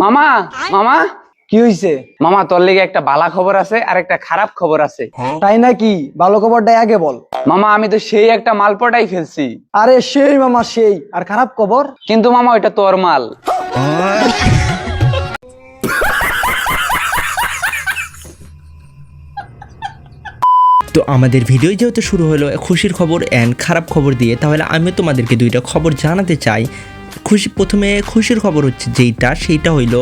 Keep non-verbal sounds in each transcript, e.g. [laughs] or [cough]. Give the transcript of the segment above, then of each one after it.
মামা মামা। কি হইছে? মামা তোর লেগে একটা বালা খবর আছে আর একটা খারাপ খবর আছে। তাই নাকি? ভালো খবরটাই আগে বল। মামা আমি তো সেই একটা মাল পটাই ফেলছি। আরে সেই মামা সেই। আর খারাপ খবর? কিন্তু মামা ওইটা তোর মাল। তো আমাদের ভিডিও যেহেতু শুরু হলো খুশির খবর অ্যান্ড খারাপ খবর দিয়ে তাহলে আমি তোমাদেরকে দুইটা খবর জানাতে চাই। খুশি, প্রথমে খুশির খবর হচ্ছে যেইটা, সেইটা হইল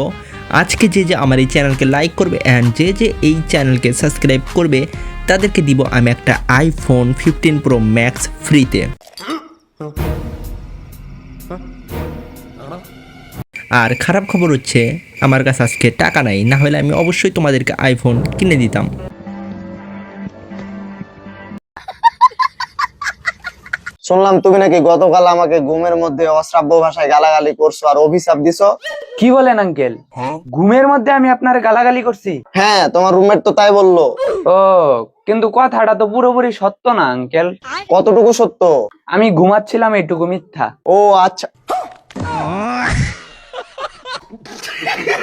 আজকে যে যে আমার এই চ্যানেলকে লাইক করবে অ্যান্ড যে যে এই চ্যানেলকে সাবস্ক্রাইব করবে, তাদেরকে দিব আমি একটা আইফোন ফিফটিন প্রো ম্যাক্স ফ্রিতে আর খারাপ খবর হচ্ছে, আমার কাছে আজকে টাকা নাই, না হলে আমি অবশ্যই তোমাদেরকে আইফোন কিনে দিতাম। শুনলাম তুমি নাকি গতকাল আমাকে ঘুমের মধ্যে অশ্রাব্য ভাষায় গালাগালি করছ আর অভিশাপ দিছো? কি বলেন আঙ্কেল? ঘুমের মধ্যে আমি আপনার গালাগালি করছি? হ্যাঁ তোমার রুমমেট তো তাই বলল। ও কিন্তু কথাটা তো পুরোপুরি সত্য না আঙ্কেল। কতটুকু সত্য? আমি ঘুমাচ্ছিলাম এইটুকু মিথ্যা। ও আচ্ছা। [laughs]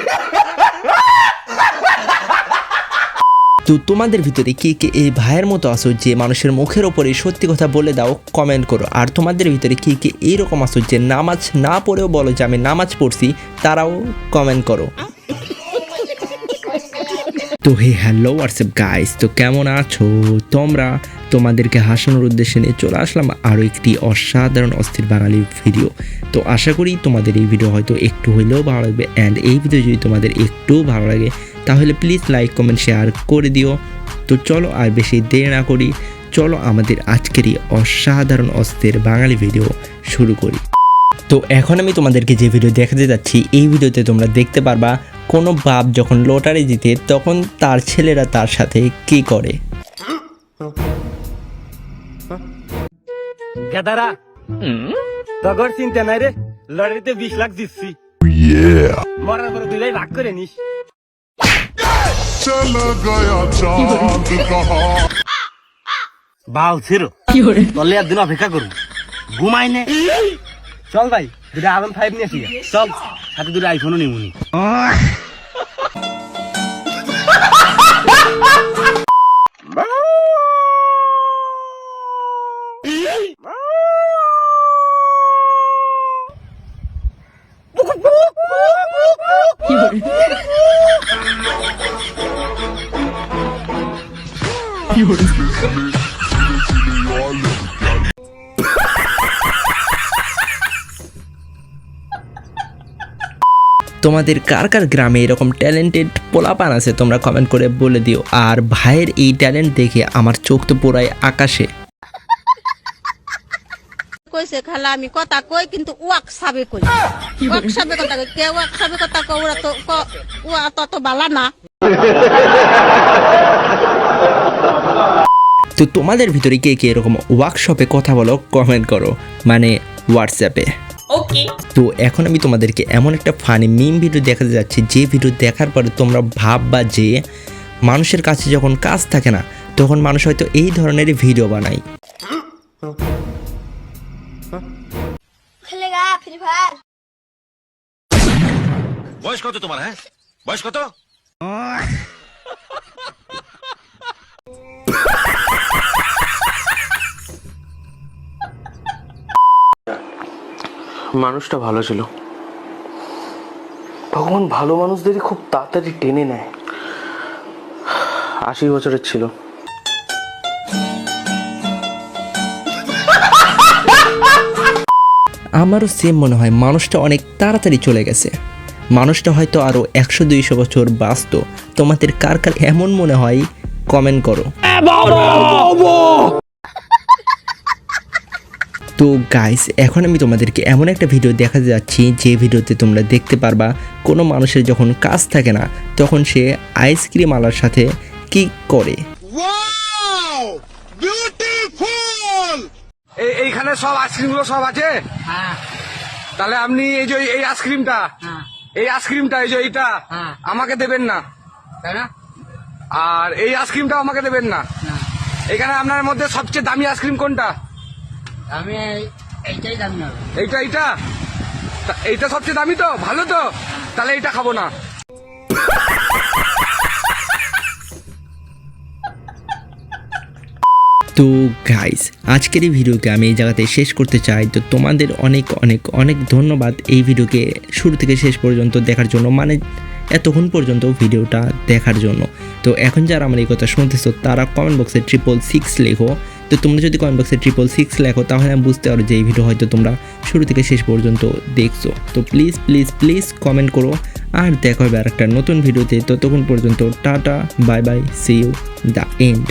তো তোমাদের ভিতরে কে কে এই ভাইয়ের মতো আসো যে মানুষের মুখের ওপরে সত্যি কথা বলে দাও কমেন্ট করো। আর তোমাদের ভিতরে কে কে এইরকম আসো যে নামাজ না পড়েও বলো যে আমি নামাজ পড়ছি, তারাও কমেন্ট করো। তো হে হ্যালো, হোয়াটসঅ্যাপ গাইস তো কেমন আছো? তোমরা তোমাদেরকে হাসানোর উদ্দেশ্যে নিয়ে চলে আসলাম আরও একটি অসাধারণ অস্থির বাঙালি ভিডিও তো আশা করি তোমাদের এই ভিডিও হয়তো একটু হলেও ভালো লাগবে অ্যান্ড এই ভিডিও যদি তোমাদের একটু ভালো লাগে, তাহলে প্লিজ লাইক কমেন্ট শেয়ার করে দিও। তো চলো আর বেশি দেরি না করি, চলো আমাদের আজকের এই অসাধারণ অস্থির বাঙালি ভিডিও শুরু করি। তো এখন আমি তোমাদেরকে যে ভিডিও দেখাতে যাচ্ছি, এই ভিডিওতে তোমরা দেখতে পারবা কোনো বাপ যখন লটারি জিতে তখন তার ছেলেরা তার সাথে কি করে? গেদারা তগর চিন্তা নাই রে লটারিতে বিশ লাখ দিচ্ছি। মরার পরে দুই ভাগ করে নিস। বাল ছিল কি হলে একদিন অপেক্ষা করুন। ঘুমাই নে। চল ভাই দুটা আলম ফাইভ নিয়ে আসি। চল সাথে দুটো আইফোনও নিমুনি। তোমাদের কার কার গ্রামে এরকম ট্যালেন্টেড পোলাপান আছে তোমরা কমেন্ট করে বলে দিও। আর ভাইয়ের এই ট্যালেন্ট দেখে আমার চোখ তো পুরাই আকাশে। কইছে খালা আমি কথা কই কিন্তু ওয়াক সাবে কই? ওয়াক সাবে কথা কই? কে ওয়াক সাবে কথা কই ওরা তো ক- ওয়া তত বালা না। তো তোমাদের ভিতরে কে কে এরকম ওয়ার্কশপে কথা বলো কমেন্ট করো। মানে হোয়াটসঅ্যাপে তো এখন আমি তোমাদেরকে এমন একটা ফানি মিম ভিডিও দেখাতে যাচ্ছি। যে ভিডিও দেখার পরে তোমরা ভাববা যে মানুষের কাছে যখন কাজ থাকে না তখন মানুষ হয়তো এই ধরনের ভিডিও বানায়। খেলেগা ফ্রি ফায়ার। বয়স কত তোমার হ্যাঁ? বয়স কত? [laughs] মানুষটা ভালো ছিল। ভগবান ভালো মানুষদেরই খুব তাড়াতাড়ি টেনে নেয়। আশি বছরের ছিল। আমারও সেম মনে হয় মানুষটা অনেক তাড়াতাড়ি চলে গেছে। মানুষটা হয়তো আরও একশো দুইশো বছর বাঁচত। তোমাদের কার কার এমন মনে হয় কমেন্ট করো। তো গাইস এখন আমি তোমাদেরকে এমন একটা ভিডিও দেখাতে যাচ্ছি যে ভিডিওতে তোমরা দেখতে পারবা কোনো মানুষের যখন কাজ থাকে না তখন সে আইসক্রিম আলার সাথে কি করে। এই এইখানে সব আইসক্রিমগুলো সব আছে? তাহলে আপনি এই যে এই আইসক্রিমটা এই আইসক্রিমটা এই যে এইটা আমাকে দেবেন না। আর এই আইসক্রিমটা আমাকে দেবেন না। এখানে আপনার মধ্যে সবচেয়ে দামি আইসক্রিম কোনটা? আমি এইটাই জানি না এইটা এইটা? এইটা সবচেয়ে দামি তো? ভালো তো? তাহলে এটা খাব না। তো গাইস আজকের এই ভিডিওকে আমি এই জায়গাতে শেষ করতে চাই। তো তোমাদের অনেক অনেক অনেক ধন্যবাদ এই ভিডিওকে শুরু থেকে শেষ পর্যন্ত দেখার জন্য মানে এতক্ষণ পর্যন্ত ভিডিওটা দেখার জন্য। তো এখন যারা আমার এই কথা শুনতেছো তারা কমেন্ট বক্সে ট্রিপল সিক্স লেখো। তো তোমরা যদি কমেন্ট বক্সে ট্রিপল সিক্স লেখো, তাহলে আমি বুঝতে পারো যে এই ভিডিও হয়তো তোমরা শুরু থেকে শেষ পর্যন্ত দেখছ। তো প্লিজ প্লিজ প্লিজ কমেন্ট করো। আর দেখা হবে আর একটা নতুন ভিডিওতে ততক্ষণ পর্যন্ত tata bye bye see you the end